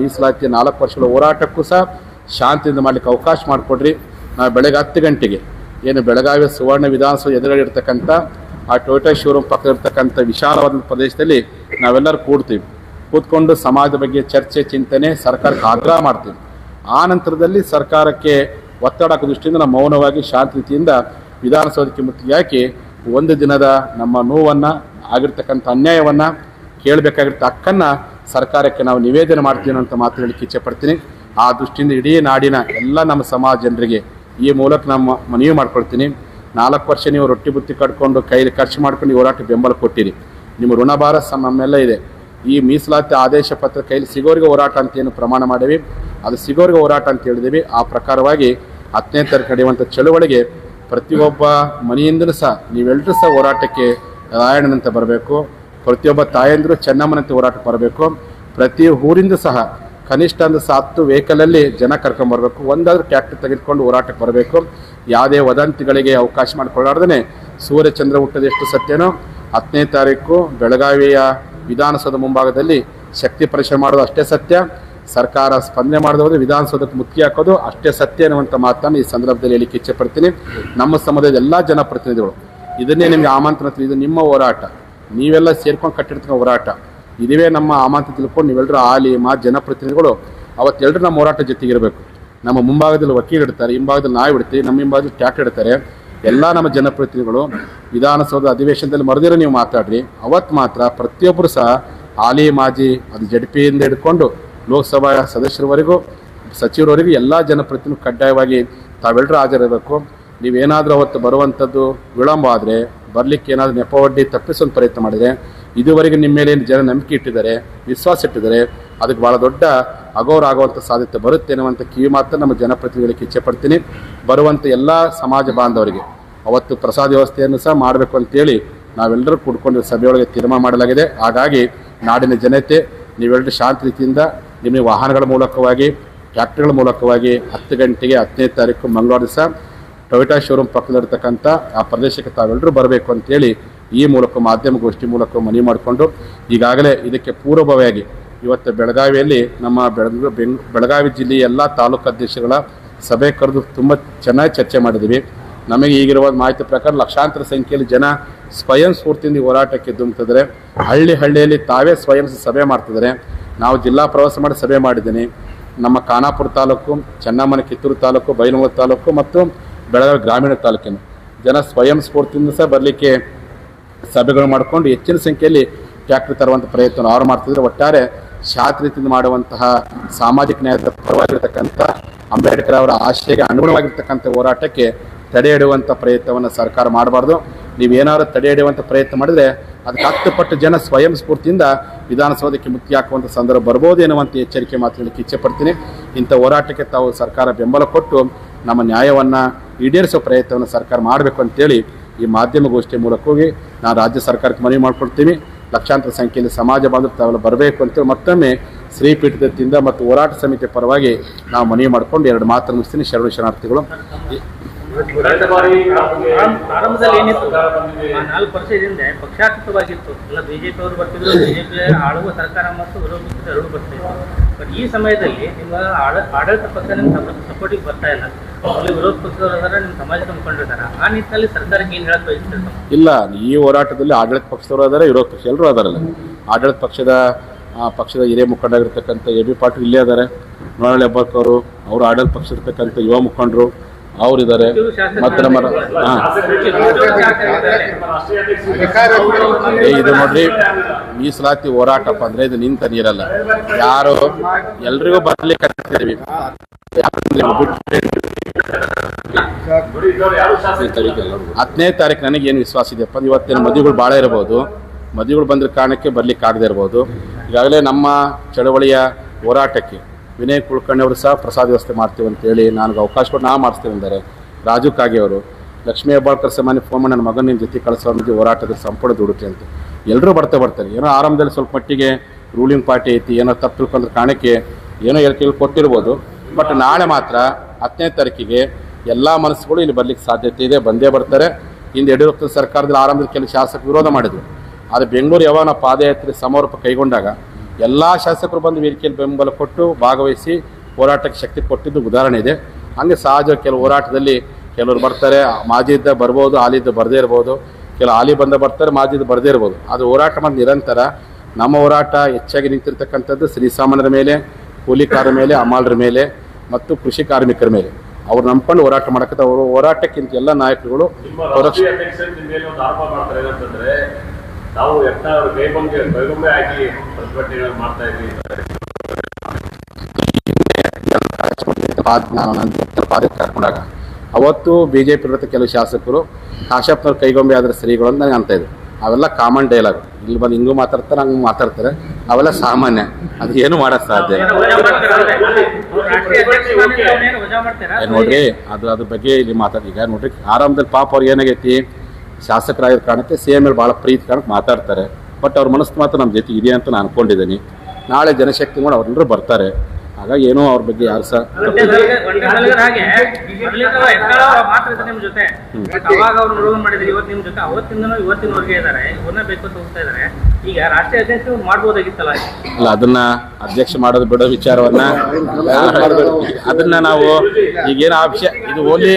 ಮೀಸಲಾತಿ ನಾಲ್ಕು ವರ್ಷಗಳ ಹೋರಾಟಕ್ಕೂ ಸಹ ಶಾಂತಿಯಿಂದ ಮಾಡಲಿಕ್ಕೆ ಅವಕಾಶ ಮಾಡಿಕೊಡ್ರಿ. ನಾವು ಬೆಳಗ್ಗೆ ಹತ್ತು ಗಂಟೆಗೆ, ಏನು ಬೆಳಗಾವಿ ಸುವರ್ಣ ವಿಧಾನಸೌಧ ಎದುರಾಗಿರ್ತಕ್ಕಂಥ ಆ ಟೊಯೋಟಾ ಶೋರೂಮ್ ಪಕ್ಕ ಇರ್ತಕ್ಕಂಥ ವಿಶಾಲವಾದ ಪ್ರದೇಶದಲ್ಲಿ ನಾವೆಲ್ಲರೂ ಕೂಡ್ತೀವಿ. ಕೂತ್ಕೊಂಡು ಸಮಾಜದ ಬಗ್ಗೆ ಚರ್ಚೆ, ಚಿಂತನೆ ಸರ್ಕಾರಕ್ಕೆ ಆಗ್ರಹ ಮಾಡ್ತೀವಿ. ಆ ನಂತರದಲ್ಲಿ ಸರ್ಕಾರಕ್ಕೆ ಒತ್ತಡ ಹಾಕೋ ದೃಷ್ಟಿಯಿಂದ ನಾವು ಮೌನವಾಗಿ ಶಾಂತ ರೀತಿಯಿಂದ ವಿಧಾನಸೌಧಕ್ಕೆ ಮುತ್ತಿಗೆ ಹಾಕಿ ಒಂದು ದಿನದ ನಮ್ಮ ನೋವನ್ನು, ಆಗಿರ್ತಕ್ಕಂಥ ಅನ್ಯಾಯವನ್ನು ಕೇಳಬೇಕಾಗಿರ್ತ ಹಕ್ಕನ್ನು ಸರ್ಕಾರಕ್ಕೆ ನಾವು ನಿವೇದನೆ ಮಾಡ್ತೀವಿ ಅಂತ ಮಾತು ಹೇಳಿಕ್ಕೆ ಇಚ್ಛೆ ಪಡ್ತೀನಿ. ಆ ದೃಷ್ಟಿಯಿಂದ ಇಡೀ ನಾಡಿನ ಎಲ್ಲ ನಮ್ಮ ಸಮಾಜ ಜನರಿಗೆ ಈ ಮೂಲಕ ನಮ್ಮ ಮನವಿ ಮಾಡ್ಕೊಳ್ತೀನಿ. ನಾಲ್ಕು ವರ್ಷ ನೀವು ರೊಟ್ಟಿ ಬುತ್ತಿ ಕಟ್ಕೊಂಡು ಕೈಲಿ ಖರ್ಚು ಮಾಡ್ಕೊಂಡು ಹೋರಾಟ ಬೆಂಬಲ ಕೊಟ್ಟಿರಿ. ನಿಮ್ಮ ಋಣಭಾರ ನಮ್ಮೆಲ್ಲ ಇದೆ. ಈ ಮೀಸಲಾತಿ ಆದೇಶ ಪತ್ರ ಕೈಲಿ ಸಿಗೋರಿಗೆ ಹೋರಾಟ ಅಂತ ಏನು ಪ್ರಮಾಣ ಮಾಡೀವಿ? ಅದು ಸಿಗೋರಿಗೆ ಹೋರಾಟ ಅಂತ ಹೇಳಿದೀವಿ. ಆ ಪ್ರಕಾರವಾಗಿ ಹತ್ತನೇ ತಾರೀಕು ನಡೆಯುವಂಥ ಚಳುವಳಿಗೆ ಪ್ರತಿಯೊಬ್ಬ ಮನೆಯಿಂದಲೂ ಸಹ ನೀವೆಲ್ಲರೂ ಸಹ ಹೋರಾಟಕ್ಕೆ ರಾಯಣ್ಣನಂತೆ ಬರಬೇಕು. ಪ್ರತಿಯೊಬ್ಬ ತಾಯಂದಿರು ಚೆನ್ನಮ್ಮನಂತೆ ಹೋರಾಟಕ್ಕೆ ಬರಬೇಕು. ಪ್ರತಿ ಊರಿಂದ ಸಹ ಕನಿಷ್ಠ ಅಂದ್ರೆ ಸಾತ್ತು ವೆಹಿಕಲಲ್ಲಿ ಜನ ಕರ್ಕೊಂಬರ್ಬೇಕು ಒಂದಾದ್ರೂ ಟ್ಯಾಕ್ಟರ್ ತೆಗೆದುಕೊಂಡು ಹೋರಾಟಕ್ಕೆ ಬರಬೇಕು. ಯಾವುದೇ ವದಂತಿಗಳಿಗೆ ಅವಕಾಶ ಮಾಡಿಕೊಳ್ಳಾರ್ದೇ ಸೂರ್ಯಚಂದ್ರ ಹುಟ್ಟದ ಎಷ್ಟು ಸತ್ಯನೋ ಹತ್ತನೇ ತಾರೀಕು ಬೆಳಗಾವಿಯ ವಿಧಾನಸೌಧ ಮುಂಭಾಗದಲ್ಲಿ ಶಕ್ತಿ ಪರೀಕ್ಷೆ ಮಾಡೋದು ಅಷ್ಟೇ ಸತ್ಯ. ಸರ್ಕಾರ ಸ್ಪಂದನೆ ಮಾಡಿದವರು ವಿಧಾನಸೌಧಕ್ಕೆ ಮುತ್ತಿಗೆ ಹಾಕೋದು ಅಷ್ಟೇ ಸತ್ಯ ಅನ್ನುವಂಥ ಮಾತನ್ನು ಈ ಸಂದರ್ಭದಲ್ಲಿ ಹೇಳಿಕ್ಕೆ ಇಚ್ಛೆ ಪಡ್ತೀನಿ. ನಮ್ಮ ಸಮುದಾಯದ ಎಲ್ಲ ಜನಪ್ರತಿನಿಧಿಗಳು ಇದನ್ನೇ ನಿಮಗೆ ಆಮಂತ್ರಣ ಇದು ನಿಮ್ಮ ಹೋರಾಟ, ನೀವೆಲ್ಲ ಸೇರ್ಕೊಂಡು ಕಟ್ಟಿರ್ತಕ್ಕ ಹೋರಾಟ ಇದುವೇ ನಮ್ಮ ಆಮಂತ್ರ ತಿಳ್ಕೊಂಡು ನೀವೆಲ್ಲರೂ ಆಲಿ ಮಾ, ಜನಪ್ರತಿನಿಧಿಗಳು ಅವತ್ತೆಲ್ಲರೂ ನಮ್ಮ ಹೋರಾಟ ಜೊತೆಗಿರಬೇಕು. ನಮ್ಮ ಮುಂಭಾಗದಲ್ಲಿ ವಕೀಲ್ ಇಡ್ತಾರೆ, ಹಿಂಭಾಗದಲ್ಲಿ ನಾವು ಇಡ್ತೀವಿ ನಮ್ಮ ಹಿಂಭಾಗದಲ್ಲಿ ಟ್ಯಾಟ್ ಇಡ್ತಾರೆ. ಎಲ್ಲ ನಮ್ಮ ಜನಪ್ರತಿನಿಧಿಗಳು ವಿಧಾನಸೌಧ ಅಧಿವೇಶನದಲ್ಲಿ ಮರದಿರೋ ನೀವು ಮಾತಾಡ್ರಿ. ಅವತ್ತು ಮಾತ್ರ ಪ್ರತಿಯೊಬ್ಬರು ಸಹ ಆಲಿ ಮಾಜಿ, ಅದು ಜಡ್ ಪಿಯಿಂದ ಹಿಡ್ಕೊಂಡು ಲೋಕಸಭಾ ಸದಸ್ಯರವರೆಗೂ, ಸಚಿವರವರೆಗೂ ಎಲ್ಲ ಜನಪ್ರತಿನಿಧಿ ಕಡ್ಡಾಯವಾಗಿ ತಾವೆಲ್ಲರೂ ಹಾಜರಿರಬೇಕು. ನೀವೇನಾದರೂ ಅವತ್ತು ಬರುವಂಥದ್ದು ವಿಳಂಬ ಆದರೆ, ಬರಲಿಕ್ಕೆ ಏನಾದರೂ ನೆಪವಡ್ಡಿ ತಪ್ಪಿಸುವಂಥ ಪ್ರಯತ್ನ ಮಾಡಿದರೆ ಇದುವರೆಗೆ ನಿಮ್ಮ ಮೇಲೆ ಜನ ನಂಬಿಕೆ ಇಟ್ಟಿದ್ದಾರೆ, ವಿಶ್ವಾಸ ಇಟ್ಟಿದ್ದಾರೆ, ಅದಕ್ಕೆ ಭಾಳ ದೊಡ್ಡ ಅಗೌರ ಆಗುವಂಥ ಸಾಧ್ಯತೆ ಬರುತ್ತೆ ಅನ್ನುವಂಥ ಕಿವಿ ಮಾತ್ರ ನಮ್ಮ ಜನಪ್ರತಿನಿಧಿಗಳಿಗೆ ಇಚ್ಛೆ ಪಡ್ತೀನಿ. ಬರುವಂಥ ಎಲ್ಲ ಸಮಾಜ ಬಾಂಧವರಿಗೆ ಅವತ್ತು ಪ್ರಸಾದ ವ್ಯವಸ್ಥೆಯನ್ನು ಸಹ ಮಾಡಬೇಕು ಅಂತೇಳಿ ನಾವೆಲ್ಲರೂ ಕೂಡ್ಕೊಂಡು ಸಭೆಯೊಳಗೆ ತೀರ್ಮಾನ ಮಾಡಲಾಗಿದೆ. ಹಾಗಾಗಿ ನಾಡಿನ ಜನತೆ, ನೀವೆಲ್ಲರೂ ಶಾಂತ ರೀತಿಯಿಂದ ನಿಮ್ಮ ವಾಹನಗಳ ಮೂಲಕವಾಗಿ, ಟ್ರ್ಯಾಕ್ಟರ್ಗಳ ಮೂಲಕವಾಗಿ ಹತ್ತು ಗಂಟೆಗೆ ಹತ್ತನೇ ತಾರೀಕು ಮಂಗಳವಾರ ದಿವಸ ಟೊಯೋಟಾ ಶೋರೂಮ್ ಪಕ್ಕದಲ್ಲಿರ್ತಕ್ಕಂಥ ಆ ಪ್ರದೇಶಕ್ಕೆ ತಾವೆಲ್ಲರೂ ಬರಬೇಕು ಅಂತೇಳಿ ಈ ಮೂಲಕ ಮಾಧ್ಯಮ ಗೋಷ್ಠಿ ಮೂಲಕ ಮನವಿ ಮಾಡಿಕೊಂಡು ಈಗಾಗಲೇ ಇದಕ್ಕೆ ಪೂರ್ವಭಾವಿಯಾಗಿ ಇವತ್ತು ಬೆಳಗಾವಿಯಲ್ಲಿ ನಮ್ಮ ಬೆಳಗ, ಬೆಂಗ್, ಬೆಳಗಾವಿ ಜಿಲ್ಲೆಯ ಎಲ್ಲ ತಾಲೂಕು ಅಧ್ಯಕ್ಷಗಳ ಸಭೆ ಕರೆದು ತುಂಬ ಚೆನ್ನಾಗಿ ಚರ್ಚೆ ಮಾಡಿದ್ದೀವಿ ನಮಗೆ ಈಗಿರುವ ಮಾಹಿತಿ ಪ್ರಕಾರ ಲಕ್ಷಾಂತರ ಸಂಖ್ಯೆಯಲ್ಲಿ ಜನ ಸ್ವಯಂ ಸ್ಫೂರ್ತಿಯಿಂದ ಹೋರಾಟಕ್ಕೆ ಧುಮುಕಿದ್ದಾರೆ ಹಳ್ಳಿ ಹಳ್ಳಿಯಲ್ಲಿ ತಾವೇ ಸ್ವಯಂ ಸಭೆ ಮಾಡ್ತಿದ್ದಾರೆ. ನಾವು ಜಿಲ್ಲಾ ಪ್ರವಾಸ ಮಾಡಿ ಸಭೆ ಮಾಡಿದ್ದೀನಿ. ನಮ್ಮ ಖಾನಾಪುರ ತಾಲೂಕು, ಚೆನ್ನಮ್ಮನ ಕಿತ್ತೂರು ತಾಲೂಕು, ಬೈಲಮೂರು ತಾಲೂಕು ಮತ್ತು ಬೆಳಗಾವಿ ಗ್ರಾಮೀಣ ತಾಲೂಕಿನ ಜನ ಸ್ವಯಂ ಸ್ಫೂರ್ತಿಯಿಂದ ಸಹ ಬರಲಿಕ್ಕೆ ಸಭೆಗಳು ಮಾಡಿಕೊಂಡು ಹೆಚ್ಚಿನ ಸಂಖ್ಯೆಯಲ್ಲಿ ಟ್ಯಾಕ್ಟ್ರಿ ತರುವಂಥ ಪ್ರಯತ್ನ ಅವ್ರು ಮಾಡ್ತಿದ್ರೆ. ಒಟ್ಟಾರೆ ಶಾಂತ ರೀತಿಯಿಂದ ಮಾಡುವಂತಹ ಸಾಮಾಜಿಕ ನ್ಯಾಯದ ಪರವಾಗಿರ್ತಕ್ಕಂಥ ಅಂಬೇಡ್ಕರ್ ಅವರ ಆಶಯಕ್ಕೆ ಅನುಗುಣವಾಗಿರ್ತಕ್ಕಂಥ ಹೋರಾಟಕ್ಕೆ ತಡೆ ಹಿಡುವಂಥ ಪ್ರಯತ್ನವನ್ನು ಸರ್ಕಾರ ಮಾಡಬಾರ್ದು. ನೀವೇನಾದ್ರು ತಡೆ ಹಿಡಿಯುವಂಥ ಪ್ರಯತ್ನ ಮಾಡಿದ್ರೆ ಅದಕ್ಕೆ ಹತ್ತು ಪಟ್ಟು ಜನ ಸ್ವಯಂ ಸ್ಫೂರ್ತಿಯಿಂದ ವಿಧಾನಸೌಧಕ್ಕೆ ಮುಕ್ತಿ ಹಾಕುವಂಥ ಸಂದರ್ಭ ಬರ್ಬೋದು ಎನ್ನುವಂಥ ಎಚ್ಚರಿಕೆ ಮಾತಾಡಲಿಕ್ಕೆ ಇಚ್ಛೆ ಪಡ್ತೀನಿ. ಇಂಥ ಹೋರಾಟಕ್ಕೆ ತಾವು ಸರ್ಕಾರ ಬೆಂಬಲ ಕೊಟ್ಟು ನಮ್ಮ ನ್ಯಾಯವನ್ನು ಈಡೇರಿಸೋ ಪ್ರಯತ್ನವನ್ನು ಸರ್ಕಾರ ಮಾಡಬೇಕು ಅಂತೇಳಿ ಈ ಮಾಧ್ಯಮಗೋಷ್ಠಿ ಮೂಲಕ ಹೋಗಿ ನಾನು ರಾಜ್ಯ ಸರ್ಕಾರಕ್ಕೆ ಮನವಿ ಮಾಡಿಕೊಡ್ತೀನಿ. ಲಕ್ಷಾಂತರ ಸಂಖ್ಯೆಯಲ್ಲಿ ಸಮಾಜ ಬಾಂಧವರು ತಾವೆಲ್ಲ ಬರಬೇಕು ಅಂತೇಳಿ ಮತ್ತೊಮ್ಮೆ ಶ್ರೀಪೀಠದಿಂದ ಮತ್ತು ಹೋರಾಟ ಸಮಿತಿ ಪರವಾಗಿ ನಾವು ಮನವಿ ಮಾಡಿಕೊಂಡು ಎರಡು ಮಾತು ಮುಗಿಸ್ತೀನಿ. ಶರಣ ಶರಣಾರ್ಥಿಗಳು. ಕಳೆದ ಬಾರಿ ಆರಂಭದಲ್ಲಿ ಏನಿತ್ತು? ನಾಲ್ಕು ವರ್ಷದಿಂದ ಪಕ್ಷಾತೀತವಾಗಿತ್ತು ಎಲ್ಲ ಬಿಜೆಪಿ ಅವರು ಬರ್ತಿದ್ರು ಬಿಜೆಪಿ ಆಳುವ ಸರ್ಕಾರ ಮತ್ತು ವಿರೋಧ ಪಕ್ಷ ಎರಡು ಬರ್ತಾ ಇತ್ತು ಬಟ್ ಈ ಸಮಯದಲ್ಲಿ ನಿಮ್ಮ ಆಡಳಿತ ಪಕ್ಷ ನಿಮ್ಮ ಸಪೋರ್ಟಿಗೆ ಬರ್ತಾ ಇಲ್ಲ. ಅಲ್ಲಿ ವಿರೋಧ ಪಕ್ಷದವರು ಅದರ ನಿಮ್ಮ ಸಮಾಜದ ಮುಖಂಡರಿದ್ದಾರೆ ಆ ನಿಟ್ಟಿನಲ್ಲಿ ಸರ್ಕಾರಕ್ಕೆ ಏನು ಹೇಳಕ್ ಇಲ್ಲ ಈ ಹೋರಾಟದಲ್ಲಿ ಆಡಳಿತ ಪಕ್ಷದವರು ಅದಾರೆ ವಿರೋಧ ಪಕ್ಷ ಎಲ್ಲರೂ ಅದಾರಲ್ಲ ಆಡಳಿತ ಪಕ್ಷದ ಆ, ಪಕ್ಷದ ಹಿರಿಯ ಮುಖಂಡರಾಗಿರ್ತಕ್ಕಂಥ ಎ ಬಿ ಪಾಟೀಲ್ ಇಲ್ಲೇ ಅದಾರೆ ನೋಡಲ್ ಹೆಬ್ಬಾಳ್ಕ ಅವರು ಅವರು ಆಡಳಿತ ಪಕ್ಷ ಇರ್ತಕ್ಕಂಥ ಯುವ ಮುಖಂಡರು. ಅವರಿದ್ದಾರೆ. ಮತ್ತೆ ನಮ್ಮ ಹಾಂ. ಇದು ನೋಡ್ರಿ ಮೀಸಲಾತಿ ಹೋರಾಟಪ್ಪ ಅಂದ್ರೆ ಇದು ನಿಂತ ನೀರಲ್ಲ. ಯಾರು ಎಲ್ರಿಗೂ ಬರ್ಲಿಕ್ಕೆ ಹತ್ತನೇ ತಾರೀಕು ನನಗೆ ಏನು ವಿಶ್ವಾಸ ಇದೆಯಪ್ಪ ಇವತ್ತೇನು ಇವತ್ತಿನ ಮದುವೆಗಳು ಭಾಳ ಇರ್ಬೋದು. ಮದುವೆಗಳು ಬಂದ್ರ ಕಾರಣಕ್ಕೆ ಬರ್ಲಿಕ್ಕೆ ಆಗದೆ ಇರ್ಬೋದು. ಈಗಾಗಲೇ ನಮ್ಮ ಚಳವಳಿಯ ಹೋರಾಟಕ್ಕೆ ವಿನಯ್ ಕುಲಕರ್ಣಿ ಅವರು ಸಹ ಪ್ರಸಾದ ವ್ಯವಸ್ಥೆ ಮಾಡ್ತೀವಿ ಅಂತೇಳಿ ನನಗೆ ಅವಕಾಶ ಕೊಟ್ಟು ನಾ ಮಾಡಿಸ್ತೀವಿ ಅಂದರೆ ರಾಜು ಕಾಗೆ ಅವರು, ಲಕ್ಷ್ಮೀ ಹೆಬ್ಬಾಳ್ಕರ್ ಸಮಾನಿ ಫೋನ್ ಮಾಡಿ ನನ್ನ ಮಗನ ನಿಮ್ಮ ಜೊತೆ ಕಳಿಸೋ ಅನ್ನೋದು ಹೋರಾಟದ ಸಂಪೂರ್ಣ ದುಡುತ್ತೆ ಅಂತ. ಎಲ್ಲರೂ ಬರ್ತಾ ಬರ್ತಾರೆ. ಏನೋ ಆರಂಭದಲ್ಲಿ ಸ್ವಲ್ಪ ಮಟ್ಟಿಗೆ ರೂಲಿಂಗ್ ಪಾರ್ಟಿ ಐತಿ, ಏನೋ ತಪ್ಪು ತಿಳ್ಕೊಂಡ್ರೆ ಕಾರಣಕ್ಕೆ ಏನೋ ಹೇಳಿಕೆಗಳು ಕೊಟ್ಟಿರ್ಬೋದು. ಬಟ್ ನಾಳೆ ಮಾತ್ರ ಹತ್ತನೇ ತಾರೀಕಿಗೆ ಎಲ್ಲ ಮನಸ್ಸುಗಳು ಇಲ್ಲಿ ಬರಲಿಕ್ಕೆ ಸಾಧ್ಯತೆ ಇದೆ. ಬಂದೇ ಬರ್ತಾರೆ. ಹಿಂದೆ ಯಡಿಯೂರಪ್ಪ ಸರ್ಕಾರದಲ್ಲಿ ಆರಂಭದಲ್ಲಿ ಕೆಲವು ಶಾಸಕ ವಿರೋಧ ಮಾಡಿದ್ರು. ಆದರೆ ಬೆಂಗಳೂರು ಯಾವಾಗ ಪಾದಯಾತ್ರೆ ಸಮಾರೋಪ ಕೈಗೊಂಡಾಗ ಎಲ್ಲ ಶಾಸಕರು ಬಂದು ವೇದಿಕೆಯಲ್ಲಿ ಬೆಂಬಲ ಕೊಟ್ಟು ಭಾಗವಹಿಸಿ ಹೋರಾಟಕ್ಕೆ ಶಕ್ತಿ ಕೊಟ್ಟಿದ್ದು ಉದಾಹರಣೆ ಇದೆ. ಹಂಗೆ ಸಹಜ ಕೆಲವು ಹೋರಾಟದಲ್ಲಿ ಕೆಲವರು ಬರ್ತಾರೆ, ಮಾಜಿ ಇದ್ದ ಬರ್ಬೋದು, ಹಾಲಿ ಇದ್ದ ಬರದೇ ಇರ್ಬೋದು. ಕೆಲವು ಹಾಲಿ ಬಂದ ಬರ್ತಾರೆ, ಮಾಜಿ ಇದ್ದ ಬರದೇ ಇರ್ಬೋದು. ಅದು ಹೋರಾಟ ಮಾಡಿ ನಿರಂತರ ನಮ್ಮ ಹೋರಾಟ ಹೆಚ್ಚಾಗಿ ನಿಂತಿರ್ತಕ್ಕಂಥದ್ದು ಶ್ರೀಸಾಮಾನ್ಯರ ಮೇಲೆ ಕೂಲಿಕಾರರ ಮೇಲೆ, ಅಮಾಲರ ಮೇಲೆ ಮತ್ತು ಕೃಷಿ ಕಾರ್ಮಿಕರ ಮೇಲೆ. ಅವ್ರು ನಂಬ್ಕೊಂಡು ಹೋರಾಟ ಮಾಡಕತ್ತ ಅವರು ಹೋರಾಟಕ್ಕಿಂತ ಎಲ್ಲ ನಾಯಕರುಗಳು ತಾವು ಎತ್ತ ಅವರು ಕೈಗೊಂಬೆ ಕೈಗೊಂಬೆ ಹಾಕಿ ಪ್ರತಿಭಟನೆಗಳನ್ನು ಮಾಡ್ತಾ ಇದ್ದೀವಿ ಕರ್ಕೊಂಡಾಗ ಅವತ್ತು ಬಿ ಜೆ ಪಿ ಕೆಲವು ಶಾಸಕರು ಕಾಶಪ್ಪನವ್ರ ಕೈಗೊಂಬೆ ಆದ್ರೆ ಶ್ರೀಗಳು ಅಂತ ನನಗೆ ಅಂತ ಇದ್ರು ಅವೆಲ್ಲ ಕಾಮನ್ ಡೈಲಾಗ್ ಇಲ್ಲಿ ಬಂದು ಹಿಂಗೂ ಮಾತಾಡ್ತಾರೆ ಹಂಗೆ ಮಾತಾಡ್ತಾರೆ ಅವೆಲ್ಲ ಸಾಮಾನ್ಯ ಅದು ಏನು ಮಾಡೋಕ್ಕೆ ಸಾಧ್ಯ ನೋಡ್ರಿ ಅದು ಅದ್ರ ಬಗ್ಗೆ ಇಲ್ಲಿ ಮಾತಾಡಿ ಈಗ ನೋಡ್ರಿ ಆರಂಭದಲ್ಲಿ ಪಾಪ ಅವ್ರಿಗೆ ಏನಾಗೈತಿ ಶಾಸಕರಾಗಿರೋ ಕಾರಣಕ್ಕೆ ಸಿ ಎಂ ಭಾಳ ಪ್ರೀತಿ ಕಾರಣಕ್ಕೆ ಮಾತಾಡ್ತಾರೆ. ಬಟ್ ಅವ್ರ ಮನಸ್ಸು ಮಾತ್ರ ನಮ್ಮ ಜೊತೆ ಇದೆ ಅಂತ ನಾನು ಅನ್ಕೊಂಡಿದ್ದೀನಿ. ನಾಳೆ ಜನಶಕ್ತಿ ಮಾಡಿ ಅವ್ರೆಲ್ಲರೂ ಬರ್ತಾರೆ. ಹಾಗಾಗಿ ಏನೋ ಅವ್ರ ಬಗ್ಗೆ ಯಾರು ಸಹ ಅಲ್ಲ ಅದನ್ನ ಅಧ್ಯಕ್ಷ ಮಾಡೋದು ಬಿಡೋ ವಿಚಾರವನ್ನ ಅದನ್ನ ನಾವು ಈಗೇನು ಆಪ್ಷನ್ ಇದು ಓನ್ಲಿ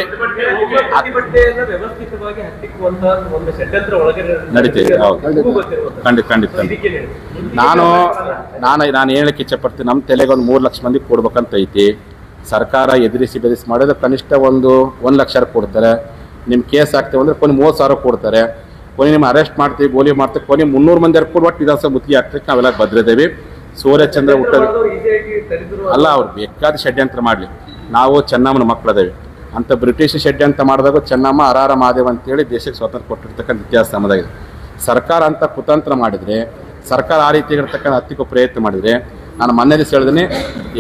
ನಿಮಗೂ ಖಂಡಿತ ಖಂಡಿತ. ನಾನು ನಾನು ನಾನು ಹೇಳಕ್ಕೆ ಇಚ್ಛೆಪಡ್ತೀನಿ ನಮ್ಮ ತಲೆಗೆ ಒಂದು ಮೂರು ಲಕ್ಷ ಮಂದಿ ಕೊಡ್ಬೇಕಂತ ಐತಿ. ಸರ್ಕಾರ ಎದುರಿಸಿ ಬೆದರಿಸಿ ಮಾಡಿದ್ರೆ ಕನಿಷ್ಠ ಒಂದು ಒಂದು ಲಕ್ಷ ಕೊಡ್ತಾರೆ. ನಿಮ್ಮ ಕೇಸ್ ಆಗ್ತೇವೆ ಅಂದ್ರೆ ಕೊನೆ ಮೂವತ್ತು ಸಾವಿರ ಕೊಡ್ತಾರೆ. ಕೊನೆ ನಿಮ್ಮ ಅರೆಸ್ಟ್ ಮಾಡ್ತೀವಿ ಗೋಲಿ ಮಾಡ್ತೀವಿ ಕೊನೆ ಮುನ್ನೂರು ಮಂದಿ ಕೊಡುವ ಒಟ್ಟು ವಿಧಾನಸಭೆ ಮುತ್ತಿಗೆ ಆಗ್ತಕ್ಕೆ ನಾವೆಲ್ಲ ಭದ್ರದೇವಿ ಸೂರ್ಯಚಂದ್ರ ಹುಟ್ಟದ ಅಲ್ಲ ಅವ್ರು ಬೇಕಾದ ಷಡ್ಯಂತ್ರ ಮಾಡಲಿ. ನಾವು ಚೆನ್ನಮ್ಮನ ಮಕ್ಕಳದೇವಿ. ಅಂತ ಬ್ರಿಟಿಷ್ ಅಂತ ಮಾಡಿದಾಗ ಚೆನ್ನಮ್ಮ, ಅರಾರ ಮಾದೇವ ಅಂತೇಳಿ ದೇಶಕ್ಕೆ ಸ್ವಾತಂತ್ರ್ಯ ಕೊಟ್ಟಿರ್ತಕ್ಕಂಥ ಇತಿಹಾಸ ನಮ್ಮದಾಗಿದೆ ಸರ್ಕಾರ ಅಂತ ಕುತಂತ್ರ ಮಾಡಿದರೆ, ಸರ್ಕಾರ ಆ ರೀತಿ ಇರತಕ್ಕಂಥ ಹತ್ತಿಕ್ಕೂ ಪ್ರಯತ್ನ ಮಾಡಿದರೆ, ನಾನು ಮನೆಯಲ್ಲಿ ಹೇಳಿದ್ದೀನಿ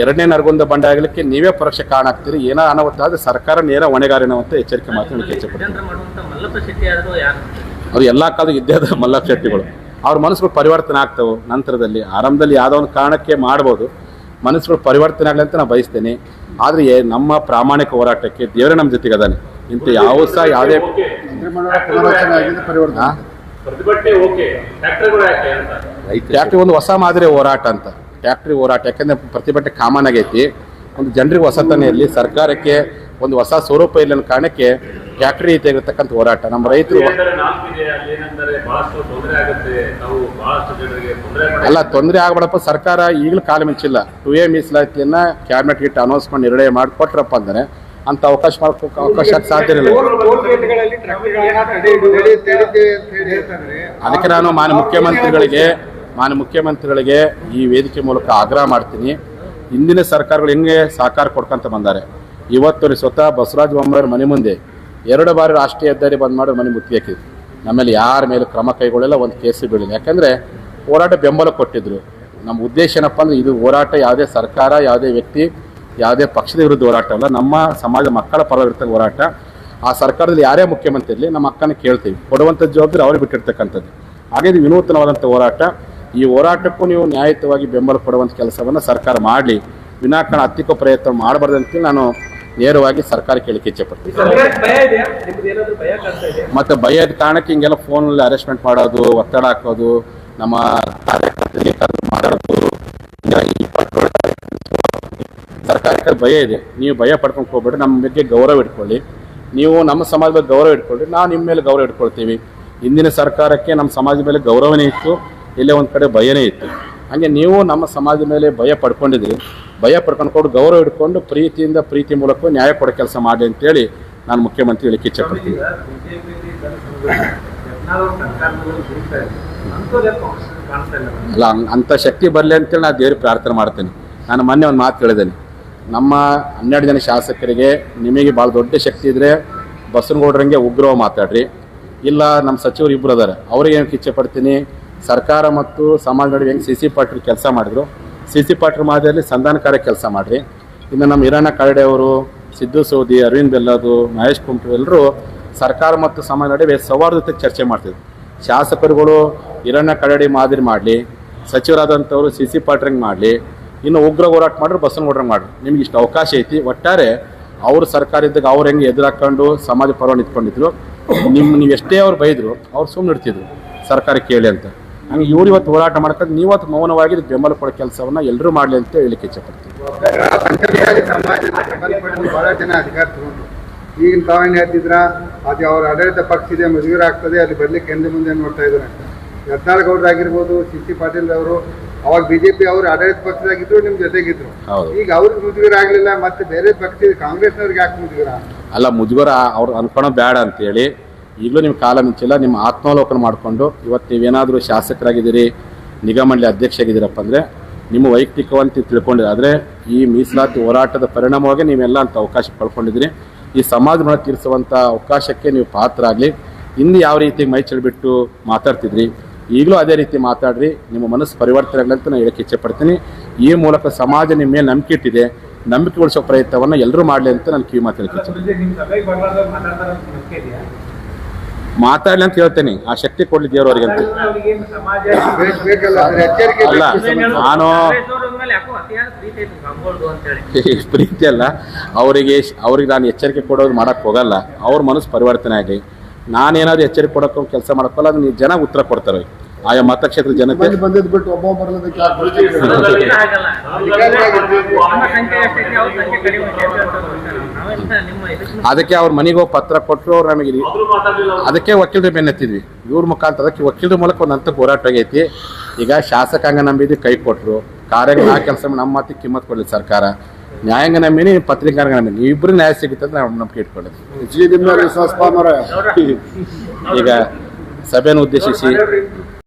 ಎರಡನೇ ನರಗುಂದ ಬಂಡೆ ಆಗಲಿಕ್ಕೆ ನೀವೇ ಪರೋಕ್ಷ ಕಾರಣ ಆಗ್ತೀರಿ, ಏನೋ ಅನಾಹುತ ಆದರೆ ಸರ್ಕಾರ ನೇರ ಹೊಣೆಗಾರಿನ ಅಂತ ಎಚ್ಚರಿಕೆ ಯಾರು ಅದು ಎಲ್ಲ ಕಾಲದ ಇದ್ದೇ ಮಲ್ಲಪ್ಪ ಶೆಟ್ಟಿಗಳು. ಅವ್ರ ಮನಸ್ಸುಗಳು ಪರಿವರ್ತನೆ ಆಗ್ತವೆ. ನಂತರದಲ್ಲಿ ಆರಂಭದಲ್ಲಿ ಯಾವುದೋ ಒಂದು ಕಾರಣಕ್ಕೆ ಮಾಡ್ಬೋದು. ಮನಸ್ಸುಗಳು ಪರಿವರ್ತನೆ ಆಗಲಿ ಅಂತ ನಾನು ಬಯಸ್ತೇನೆ. ಆದರೆ ನಮ್ಮ ಪ್ರಾಮಾಣಿಕ ಹೋರಾಟಕ್ಕೆ ದೇವರೇ ನಮ್ಮ ಜೊತೆಗೆ ಅದಾನೆ ಇಂಥ ಯಾವ ಸಹ ಯಾವುದೇ ಟ್ಯಾಕ್ಟ್ರಿ ಒಂದು ಹೊಸ ಮಾದರಿ ಹೋರಾಟ ಅಂತ. ಟ್ಯಾಕ್ಟ್ರಿ ಹೋರಾಟ. ಯಾಕಂದ್ರೆ ಪ್ರತಿಭಟನೆ ಕಾಮನ್ ಆಗೈತಿ. ಒಂದು ಜನರಿಗೆ ಹೊಸತನ ಇರಲಿ ಸರ್ಕಾರಕ್ಕೆ ಒಂದು ಹೊಸ ಸ್ವರೂಪ ಇಲ್ಲ ಅನ್ನೋ ಕಾರಣಕ್ಕೆ ಫ್ಯಾಕ್ಟ್ರಿ ರೀತಿಯಾಗಿರ್ತಕ್ಕಂಥ ಹೋರಾಟ. ನಮ್ಮ ರೈತರು ಅಲ್ಲಿ ತೊಂದರೆ ಆಗುತ್ತೆ. ನಾವು ಬಹಳಷ್ಟು ಜನರಿಗೆ ತೊಂದರೆ ಮಾಡಿ ಅಲ್ಲ ತೊಂದರೆ ಆಗ್ಬೇಡಪ್ಪ ಸರ್ಕಾರ ಈಗಲೂ ಕಾಲ ಮಿಂಚಿಲ್ಲ. ಟು ಎ ಮೀಸಲಾತಿಯನ್ನ ಕ್ಯಾಬಿನೆಟ್ ಇಟ್ಟು ಅನೌನ್ಸ್ ಮಾಡಿ ನಿರ್ಣಯ ಮಾಡಿ ಕೊಟ್ರಪ್ಪ ಅಂದ್ರೆ ಅಂತ ಅವಕಾಶ ಮಾಡ್ಕೋಕೆ ಅವಕಾಶ ಸಾಧ್ಯ ಇರಲಿಲ್ಲ ಅದಕ್ಕೆ ನಾನು ಮಾನ್ಯ ಮುಖ್ಯಮಂತ್ರಿಗಳಿಗೆ ಮಾನ್ಯ ಮುಖ್ಯಮಂತ್ರಿಗಳಿಗೆ ಈ ವೇದಿಕೆ ಮೂಲಕ ಆಗ್ರಹ ಮಾಡ್ತೀನಿ. ಹಿಂದಿನ ಸರ್ಕಾರಗಳು ಹೆಂಗೆ ಸಹಕಾರ ಕೊಡ್ಕೊಂತ ಬಂದಾರೆ? ಇವತ್ತು ಸ್ವತಃ ಬಸವರಾಜ ಬೊಮ್ಮಾಯಿ ಮನೆ ಮುಂದೆ ಎರಡು ಬಾರಿ ರಾಷ್ಟ್ರೀಯ ಹೆದ್ದಾರಿ ಬಂದ್ ಮಾಡಿ ಮನೆ ಮುತ್ತಿ ಹಾಕಿದ್ರು. ನಮ್ಮಲ್ಲಿ ಯಾರ ಮೇಲೆ ಕ್ರಮ ಕೈಗೊಳ್ಳಲ್ಲ ಒಂದು ಕೇಸು ಬೀಳಿಲ್ಲ ಯಾಕಂದ್ರೆ ಹೋರಾಟ ಬೆಂಬಲ ಕೊಟ್ಟಿದ್ರು. ನಮ್ಮ ಉದ್ದೇಶ ಏನಪ್ಪ ಅಂದ್ರೆ ಇದು ಹೋರಾಟ, ಯಾವುದೇ ಸರ್ಕಾರ, ಯಾವುದೇ ವ್ಯಕ್ತಿ, ಯಾವುದೇ ಪಕ್ಷದ ವಿರುದ್ಧ ಹೋರಾಟ ಅಲ್ಲ, ನಮ್ಮ ಸಮಾಜ ಮಕ್ಕಳ ಪರವಿರ್ತಕ್ಕ ಹೋರಾಟ. ಆ ಸರ್ಕಾರದಲ್ಲಿ ಯಾರೇ ಮುಖ್ಯಮಂತ್ರಿ ಇರಲಿ, ನಮ್ಮ ಅಕ್ಕನ ಕೇಳ್ತೀವಿ. ಕೊಡುವಂಥ ಜವಾಬ್ದಾರಿ ಅವ್ರಿಗೆ ಬಿಟ್ಟಿರ್ತಕ್ಕಂಥದ್ದು. ಹಾಗೆ ಇದು ವಿನೂತನವಾದಂಥ ಹೋರಾಟ. ಈ ಹೋರಾಟಕ್ಕೂ ನೀವು ನ್ಯಾಯಯುತವಾಗಿ ಬೆಂಬಲ ಕೊಡುವಂಥ ಕೆಲಸವನ್ನು ಸರ್ಕಾರ ಮಾಡಲಿ. ವಿನಾಕಾರಣ ಹತ್ತಿಕ್ಕೋ ಪ್ರಯತ್ನ ಮಾಡಬಾರ್ದು ಅಂತೇಳಿ ನಾನು ನೇರವಾಗಿ ಸರ್ಕಾರಕ್ಕೆ ಹೇಳಿಕೆ ಇಚ್ಛೆಪಡ್ತೀನಿ ಮತ್ತೆ ಭಯದ ಕಾರಣಕ್ಕೆ ಹಿಂಗೆಲ್ಲ ಫೋನಲ್ಲಿ ಅರೆಸ್ಟ್ಮೆಂಟ್ ಮಾಡೋದು, ಒತ್ತಡ ಹಾಕೋದು, ನಮ್ಮ ಮಾಡೋದು ಸರ್ಕಾರಕ್ಕೆ ಭಯ ಇದೆ. ನೀವು ಭಯ ಪಡ್ಕೊಂಡು ಹೋಗ್ಬೇಡಿ, ನಮ್ಮ ಬಗ್ಗೆ ಗೌರವ ಇಟ್ಕೊಳ್ಳಿ. ನೀವು ನಮ್ಮ ಸಮಾಜದ ಬಗ್ಗೆ ಗೌರವ ಇಟ್ಕೊಳ್ಳಿ. ನಾವು ನಿಮ್ಮ ಮೇಲೆ ಗೌರವ ಇಟ್ಕೊಳ್ತೀವಿ. ಇಂದಿನ ಸರ್ಕಾರಕ್ಕೆ ನಮ್ಮ ಸಮಾಜದ ಮೇಲೆ ಗೌರವನೇ ಇತ್ತು. ಇಲ್ಲೇ ಒಂದು ಕಡೆ ಭಯನೇ ಇತ್ತು. ಹಾಗೆ ನೀವು ನಮ್ಮ ಸಮಾಜದ ಮೇಲೆ ಭಯ ಪಡ್ಕೊಂಡಿದ್ರಿ. ಭಯ ಪಡ್ಕೊಂಡು ಗೌರವ ಇಟ್ಕೊಂಡು ಪ್ರೀತಿಯಿಂದ ಪ್ರೀತಿ ಮೂಲಕ ನ್ಯಾಯ ಕೊಡೋ ಕೆಲಸ ಮಾಡಿ ಅಂತೇಳಿ ನಾನು ಮುಖ್ಯಮಂತ್ರಿ ಹೇಳಿಕ್ಕೆ ಇಚ್ಛೆಪಡ್ತೀನಿ. ಅಲ್ಲ ಅಂಥ ಶಕ್ತಿ ಬರಲಿ ಅಂತೇಳಿ ನಾನು ದೇವ್ರಿಗೆ ಪ್ರಾರ್ಥನೆ ಮಾಡ್ತೇನೆ. ನಾನು ಮೊನ್ನೆ ಒಂದು ಮಾತು ಹೇಳಿದ್ದೇನೆ. ನಮ್ಮ ಹನ್ನೆರಡು ಜನ ಶಾಸಕರಿಗೆ ನಿಮಗೆ ಭಾಳ ದೊಡ್ಡ ಶಕ್ತಿ ಇದ್ದರೆ ಬಸನಗೌಡರಂಗೆ ಉಗ್ರವ ಮಾತಾಡ್ರಿ. ಇಲ್ಲ ನಮ್ಮ ಸಚಿವರು ಇಬ್ಬರು ಅದಾರೆ. ಅವ್ರಿಗೆ ಏನಕ್ಕೆ ಇಚ್ಛೆ ಪಡ್ತೀನಿ? ಸರ್ಕಾರ ಮತ್ತು ಸಮಾಜ ನಡುವೆ ಹೆಂಗೆ ಸಿ ಸಿ ಪಾಟ್ರಿ ಕೆಲಸ ಮಾಡಿದ್ರು ಸಿ ಸಿ ಪಾಟ್ರ್ ಮಾದರಿಯಲ್ಲಿ ಸಂಧಾನಕಾರಿ ಕೆಲಸ ಮಾಡಿರಿ. ಇನ್ನು ನಮ್ಮ ಹಿರಣ್ಣ ಕರಡೆ ಅವರು, ಸಿದ್ದು ಸೌದಿ, ಅರವಿಂದ್ ಬೆಲ್ಲದು, ಮಹೇಶ್ ಕುಂಟು ಎಲ್ಲರೂ ಸರ್ಕಾರ ಮತ್ತು ಸಮಾಜ ನಡುವೆ ಸೌಹಾರ್ದತೆ ಚರ್ಚೆ ಮಾಡ್ತಿದ್ರು. ಶಾಸಕರುಗಳು ಹಿರಣ್ಯ ಕಡಡಿ ಮಾದರಿ ಮಾಡಲಿ, ಸಚಿವರಾದಂಥವರು ಸಿ ಸಿ ಪಾಟ್ರಿಂಗ್ ಮಾಡಲಿ, ಇನ್ನು ಉಗ್ರ ಹೋರಾಟ ಮಾಡ್ರೆ ಬಸವನಗೌಡ್ರಂಗೆ ಮಾಡ್ರಿ. ನಿಮ್ಗೆ ಇಷ್ಟು ಅವಕಾಶ ಐತಿ. ಒಟ್ಟಾರೆ ಅವರು ಸರ್ಕಾರ ಇದ್ದಾಗ ಅವ್ರು ಹೆಂಗೆ ಎದುರಾಕೊಂಡು ಸಮಾಜ ಪರವಾಗಿ ನಿಂತ್ಕೊಂಡಿದ್ರು. ನಿಮ್ಮ ನೀವು ಎಷ್ಟೇ ಅವ್ರು ಬೈದರು, ಅವ್ರು ಸುಮ್ಮನೆ ಇಡ್ತಿದ್ರು ಸರ್ಕಾರ ಕೇಳಿ ಅಂತ. ಹಂಗೆ ಇವ್ರು ಇವತ್ತು ಹೋರಾಟ ಮಾಡ್ಕೊಂಡು ನೀವತ್ತು ಮೌನವಾಗಿ ಬೆಂಬಲ ಕೊಡೋ ಕೆಲಸವನ್ನ ಎಲ್ಲರೂ ಮಾಡಲಿ ಅಂತ ಹೇಳಿಕ್ಕೆ ಇಚ್ಛಪಡ್ತೀವಿ ಬಹಳ ಜನ ಅಧಿಕಾರ ತಾವೇನು ಹೇಳ್ತಿದ್ರ ಅದು ಅವ್ರ ಆಡಳಿತ ಪಕ್ಷ ಇದೆ ಮದುವೆ ಆಗ್ತದೆ ಅಲ್ಲಿ ಬರ್ಲಿಕ್ಕೆ ಹಿಂದೆ ಮುಂದೆ ನೋಡ್ತಾ ಇದ್ದಾರೆ. ಯತ್ನಾಳ್ ಗೌಡ್ರು ಆಗಿರ್ಬೋದು ಸಿ ಸಿ ಪಾಟೀಲ್ ಅವರು ಅವಾಗ ಬಿಜೆಪಿ ಅವರು ಆಡಳಿತ ಪಕ್ಷದಾಗಿದ್ರು ನಿಮ್ ಜೊತೆಗಿದ್ರು. ಹೌದು. ಈಗ ಅವ್ರಿಗೆ ಮುಜುಗರ ಆಗ್ಲಿಲ್ಲ ಮತ್ತೆ ಬೇರೆ ಪಕ್ಷ ಕಾಂಗ್ರೆಸ್ನವ್ರಿಗೆ ಯಾಕೆ ಮುಜುಗರ? ಅಲ್ಲ ಮುಜುಗರ ಅವ್ರು ಅನ್ಕೊಳ ಬೇಡ ಅಂತೇಳಿ ಈಗಲೂ ನಿಮ್ಗೆ ಕಾಲ ಮಿಂಚಿಲ್ಲ, ನಿಮ್ಮ ಆತ್ಮಾವಲೋಕನ ಮಾಡಿಕೊಂಡು ಇವತ್ತು ನೀವೇನಾದರೂ ಶಾಸಕರಾಗಿದ್ದೀರಿ ನಿಗಮ ಮಂಡಳಿ ಅಧ್ಯಕ್ಷ ಆಗಿದ್ದೀರಪ್ಪ ಅಂದರೆ ನಿಮ್ಮ ವೈಯಕ್ತಿಕವಂತ ತಿಳ್ಕೊಂಡಿರಿ. ಆದರೆ ಈ ಮೀಸಲಾತಿ ಹೋರಾಟದ ಪರಿಣಾಮವಾಗಿ ನೀವೆಲ್ಲ ಅಂತ ಅವಕಾಶ ಪಡ್ಕೊಂಡಿದ್ದೀರಿ. ಈ ಸಮಾಜವನ್ನು ತೀರಿಸುವಂಥ ಅವಕಾಶಕ್ಕೆ ನೀವು ಪಾತ್ರ ಆಗಲಿ ಇನ್ನು ಯಾವ ರೀತಿ ಮೈ ಬಿಟ್ಟು ಮಾತಾಡ್ತಿದ್ರಿ, ಈಗಲೂ ಅದೇ ರೀತಿ ಮಾತಾಡ್ರಿ. ನಿಮ್ಮ ಮನಸ್ಸು ಪರಿವರ್ತನೆ ಆಗಲಿ ಅಂತ ನಾನು ಹೇಳಕ್ಕೆ ಇಚ್ಛೆಪಡ್ತೀನಿ ಈ ಮೂಲಕ ಸಮಾಜ ನಿಮ್ಮ ಮೇಲೆ ನಂಬಿಕೆ ಇಟ್ಟಿದೆ. ನಂಬಿಕೆ ಉಳಿಸೋ ಪ್ರಯತ್ನವನ್ನು ಎಲ್ಲರೂ ಮಾಡಲಿ ಅಂತ ನಾನು ಕಿವಿ ಇಚ್ಛೆ ಮಾತಾಡ್ಲಿ ಅಂತ ಹೇಳ್ತೇನೆ. ಆ ಶಕ್ತಿ ಕೊಡ್ಲಿ ಅಂತ. ಅದ್ರ ಎಚ್ಚರಿಕೆ ಅಲ್ಲ. ನಾನು- ಮೇಲೆ ಯಾಕೋ ಅತಿಯಾದ ಪ್ರೀತಿ ಅಲ್ಲ. ಅವರಿಗೆ ಅವ್ರಿಗೆ ನಾನು ಎಚ್ಚರಿಕೆ ಕೊಡೋದು ಮಾಡಕ್ ಹೋಗಲ್ಲ. ಅವ್ರ ಮನಸ್ಸು ಪರಿವರ್ತನೆ ಆಗಿ ನಾನೇನಾದ್ರು ಎಚ್ಚರಿಕೆ ಕೊಡೋಕೆ ಕೆಲಸ ಮಾಡಕ್ಕಲ್ಲ ಅದನ್ನ ನೀವು ಜನ ಉತ್ತರ ಕೊಡ್ತಾರೆ ಆಯಾ ಮತಕ್ಷೇತ್ರ ಜನತೆ *laughs* *laughs* ಅದಕ್ಕೆ ಅವ್ರ ಮನೆಗೆ ಹೋಗಿ ಪತ್ರ ಕೊಟ್ಟರು ಅವ್ರು ನಮಗೆ. ಅದಕ್ಕೆ ವಕೀಲರು ಬೆನ್ನತ್ತಿದ್ವಿ ಇವ್ರ ಮುಖಾಂತರ ಅದಕ್ಕೆ ವಕೀಲರ ಮೂಲಕ ಒಂದು ಹಂತಕ್ಕೆ ಹೋರಾಟ ಆಗೈತಿ. ಈಗ ಶಾಸಕಾಂಗ ನಂಬಿದ್ದು ಕೈ ಕೊಟ್ಟರು ಕಾರ್ಯಾಗ ಆ ಕೆಲಸ ನಮ್ಮ ಮಾತಿಗೆ ಕಿಮ್ಮತ್ ಕೊಡಲಿ ಸರ್ಕಾರ. ನ್ಯಾಯಾಂಗ ನಂಬಿನಿ ಪತ್ರಿಕಾಂಗ ನಂಬಿನಿ. ಇಬ್ಬರು ನ್ಯಾಯ ಸಿಗುತ್ತೆ ಅಂತ ನಾವು ನಂಬಿಕೆ ಇಟ್ಕೊಳ್ಳೋದು ಈಗ ಸಭೆಯನ್ನು ಉದ್ದೇಶಿಸಿ